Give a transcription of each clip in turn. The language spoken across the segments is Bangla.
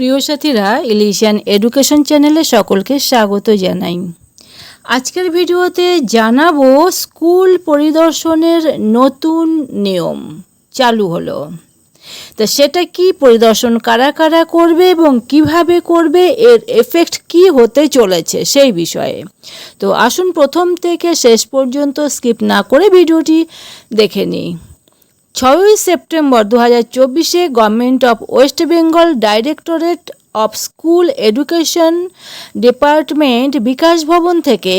প্রিয় সাথীরা ইলিশিয়ান এডুকেশন চ্যানেলে সকলকে স্বাগত জানাই। আজকের ভিডিওতে জানাব স্কুল পরিদর্শনের নতুন নিয়ম চালু হলো। তো সেটা কি, পরিদর্শন কারা কারা করবে এবং কীভাবে করবে, এর এফেক্ট কি হতে চলেছে সেই বিষয়ে। তো আসুন প্রথম থেকে শেষ পর্যন্ত স্কিপ না করে ভিডিওটি দেখে নিই। ছয়ই সেপ্টেম্বর দু হাজার চব্বিশে government of West Bengal directorate of school education department Bikash Bhavan থেকে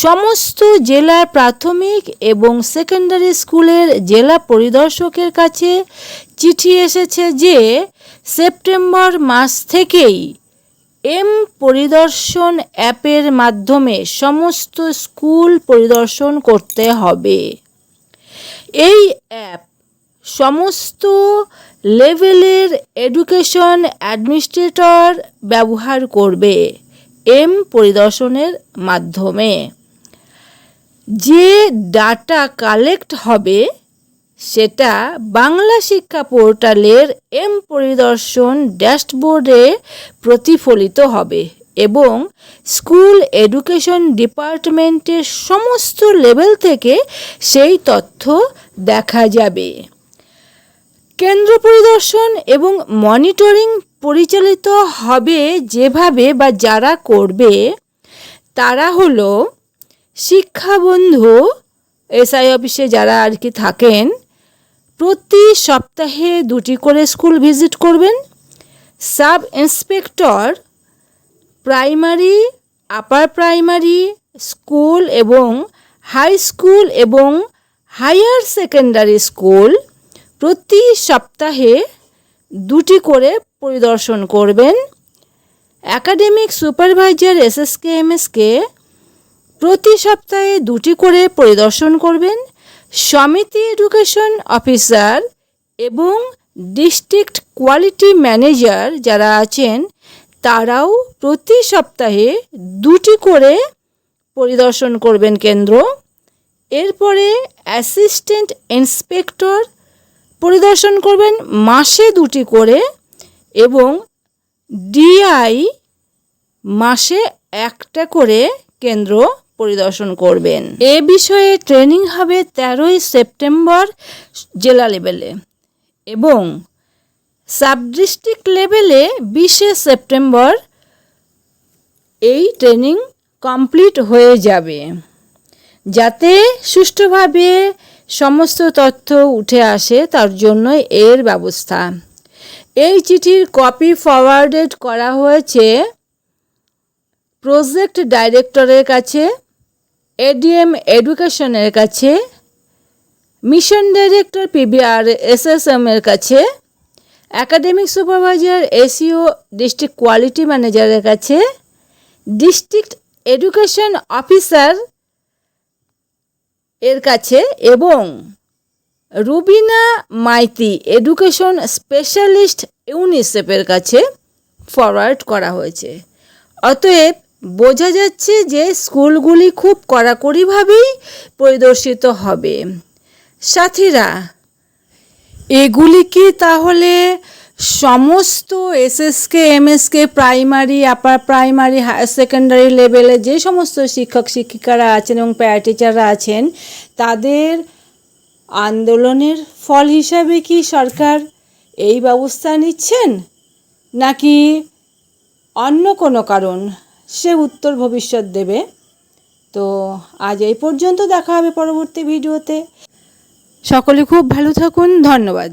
সমস্ত জেলার প্রাথমিক এবং সেকেন্ডারি স্কুলের জেলা পরিদর্শকের কাছে চিঠি এসেছে যে সেপ্টেম্বর মাস থেকেই এম পরিদর্শন অ্যাপের মাধ্যমে সমস্ত স্কুল পরিদর্শন করতে হবে। এই অ্যাপ সমস্ত লেভেলের এডুকেশন অ্যাডমিনিস্ট্রেটর ব্যবহার করবে এম পরিদর্শনের মাধ্যমে। যে ডাটা কালেক্ট হবে, সেটা বাংলা শিক্ষা পোর্টালের এম পরিদর্শন ড্যাশবোর্ডে প্রতিফলিত হবে এবং স্কুল এডুকেশন ডিপার্টমেন্টের সমস্ত লেভেল থেকে সেই তথ্য দেখা যাবে। কেন্দ্র পরিদর্শন এবং মনিটরিং পরিচালিত হবে যেভাবে বা যারা করবে, তারা হলো শিক্ষাবন্ধু এসআই অফিসে যারা আর কি থাকেন, প্রতি সপ্তাহে দুটি করে স্কুল ভিজিট করবেন। Sub inspector, primary, upper primary school এবং হাই স্কুল এবং হায়ার সেকেন্ডারি স্কুল প্রতি সপ্তাহে দুটি করে পরিদর্শন করবেন। একাডেমিক সুপারভাইজার এসএসকে এমএসকে প্রতি সপ্তাহে দুটি করে পরিদর্শন করবেন। সমিতি এডুকেশন অফিসার এবং ডিস্ট্রিক্ট কোয়ালিটি ম্যানেজার যারা আছেন, তারাও প্রতি সপ্তাহে দুটি করে পরিদর্শন করবেন কেন্দ্র। এরপরে অ্যাসিস্ট্যান্ট ইন্সপেক্টর পরিদর্শন করবেন মাসে দুটি করে এবং ডিআই মাসে একটা করে কেন্দ্র পরিদর্শন করবেন। এ বিষয়ে ট্রেনিং হবে তেরোই সেপ্টেম্বর জেলা লেভেলে এবং সাব ডিস্ট্রিক্ট লেভেলে বিশে সেপ্টেম্বর এই ট্রেনিং কমপ্লিট হয়ে যাবে। যাতে সুষ্ঠুভাবে সমস্ত তথ্য উঠে আসে তার জন্য এর ব্যবস্থা। এই চিঠির কপি ফরওয়ার্ডেড করা হয়েছে প্রজেক্ট ডাইরেক্টরের কাছে এডিএম এডুকেশনের কাছে মিশন ডাইরেক্টর পিবিআর এসএসএম এর কাছে academic supervisor ACO district quality ম্যানেজারের কাছে ডিস্ট্রিক্ট এডুকেশন অফিসার এর কাছে এবং রুবিনা মাইতি এডুকেশন স্পেশালিস্ট ইউনিসেফের কাছে ফরওয়ার্ড করা হয়েছে। অতএব বোঝা যাচ্ছে যে স্কুলগুলি খুব কড়াকড়িভাবেই পরিদর্শিত হবে। সাথীরা এগুলি কি তাহলে সমস্ত SSK MSK primary upper primary higher secondary লেভেলে যে সমস্ত শিক্ষক শিক্ষিকারা আছেন এবং প্যারা টিচাররা আছেন, তাদের আন্দোলনের ফল হিসাবে কি সরকার এই ব্যবস্থা নিচ্ছেন? নাকি অন্য কোনো কারণ? সে উত্তর ভবিষ্যৎ দেবে। তো আজ এই পর্যন্ত দেখা হবে পরবর্তী ভিডিওতে। সকলে খুব ভালো থাকুন। ধন্যবাদ।